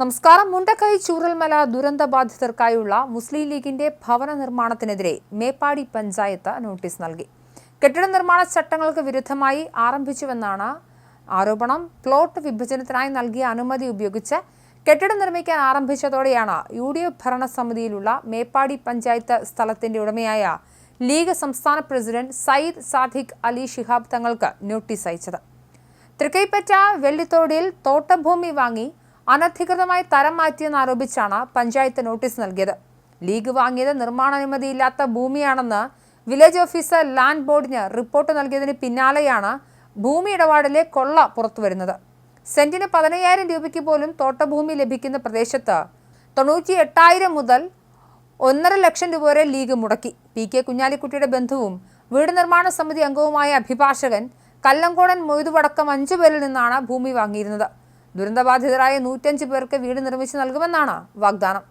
നമസ്കാരം. മുണ്ടക്കൈ ചൂരൽമല ദുരന്ത ബാധിതർക്കായുള്ള മുസ്ലിം ലീഗിന്റെ ഭവന നിർമ്മാണത്തിനെതിരെ മേപ്പാടി പഞ്ചായത്ത് നോട്ടീസ് നൽകി. കെട്ടിട നിർമ്മാണ ചട്ടങ്ങൾക്ക് വിരുദ്ധമായി ആരംഭിച്ചുവെന്നാണ് ആരോപണം. പ്ലോട്ട് വിഭജനത്തിനായി നൽകിയ അനുമതി ഉപയോഗിച്ച് കെട്ടിടം നിർമ്മിക്കാൻ ആരംഭിച്ചതോടെയാണ് യു ഡി എഫ് ഭരണസമിതിയിലുള്ള മേപ്പാടി പഞ്ചായത്ത് സ്ഥലത്തിന്റെ ഉടമയായ ലീഗ് സംസ്ഥാന പ്രസിഡന്റ് സയ്യിദ് സാദിഖ് അലി ശിഹാബ് തങ്ങൾക്ക് നോട്ടീസ് അയച്ചത്. തൃക്കൈപ്പറ്റ വെള്ളിത്തോടിൽ തോട്ടഭൂമി വാങ്ങി അനധികൃതമായി തരം മാറ്റിയെന്നാരോപിച്ചാണ് പഞ്ചായത്ത് നോട്ടീസ് നൽകിയത്. ലീഗ് വാങ്ങിയത് നിർമ്മാണാനുമതിയില്ലാത്ത ഭൂമിയാണെന്ന് വില്ലേജ് ഓഫീസർ ലാൻഡ് ബോർഡിന് റിപ്പോർട്ട് നൽകിയതിന് പിന്നാലെയാണ് ഭൂമി ഇടപാടിലെ കൊള്ള പുറത്തുവരുന്നത്. സെന്റിന് പതിനയ്യായിരം രൂപയ്ക്ക് പോലും തോട്ടഭൂമി ലഭിക്കുന്ന പ്രദേശത്ത് തൊണ്ണൂറ്റി എട്ടായിരം മുതൽ ഒന്നര ലക്ഷം രൂപ വരെ ലീഗ് മുടക്കി. പി കെ കുഞ്ഞാലിക്കുട്ടിയുടെ ബന്ധുവും വീട് നിർമ്മാണ സമിതി അംഗവുമായ അഭിഭാഷകൻ കല്ലങ്കോടൻ മൊയ്തുവടക്കം അഞ്ചു പേരിൽ നിന്നാണ് ഭൂമി വാങ്ങിയിരുന്നത്. ദുരന്തബാധിതരായ നൂറ്റഞ്ച് പേർക്ക് വീട് നിർമ്മിച്ചു നൽകുമെന്നാണ് വാഗ്ദാനം.